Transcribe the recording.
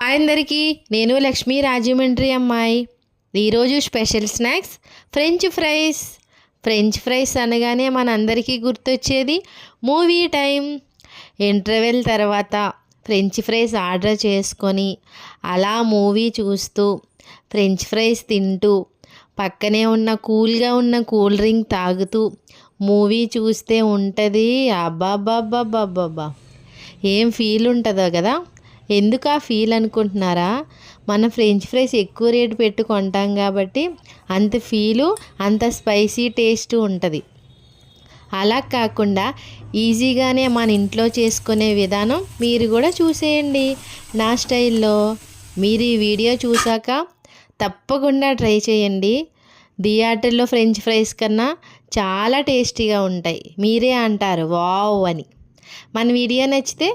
అందరికీ నేను లక్ష్మీ రాజమండ్రి అమ్మాయి. ఈరోజు special snacks French fries. French fries అనగానే మనందరికీ గుర్తొచ్చేది మూవీ టైం ఇంటర్వెల్ తర్వాత ఫ్రెంచ్ ఫ్రైస్ ఆర్డర్ చేసుకొని అలా మూవీ చూస్తూ ఫ్రెంచ్ ఫ్రైస్ తింటూ పక్కనే ఉన్న కూల్గా ఉన్న కూల్ డ్రింక్ తాగుతూ మూవీ చూస్తే ఉంటుంది. అబ్బాబ్బాబ్బాబ్బాబ్బా ఏం ఫీల్ ఉంటుందో కదా? ఎందుకు ఆ ఫీల్ అనుకుంటున్నారా? మనం ఫ్రెంచ్ ఫ్రైస్ ఎక్కువ రేటు పెట్టి కొంటాం కాబట్టి అంత ఫీలు అంత స్పైసీ టేస్ట్ ఉంటుంది. అలా కాకుండా ఈజీగానే మన ఇంట్లో చేసుకునే విధానం మీరు కూడా చూసేయండి. నా స్టైల్లో మీరు ఈ వీడియో చూసాక తప్పకుండా ట్రై చేయండి. థియేటర్లో ఫ్రెంచ్ ఫ్రైస్ కన్నా చాలా టేస్టీగా ఉంటాయి. మీరే అంటారు వావ్ అని. మన వీడియో నచ్చితే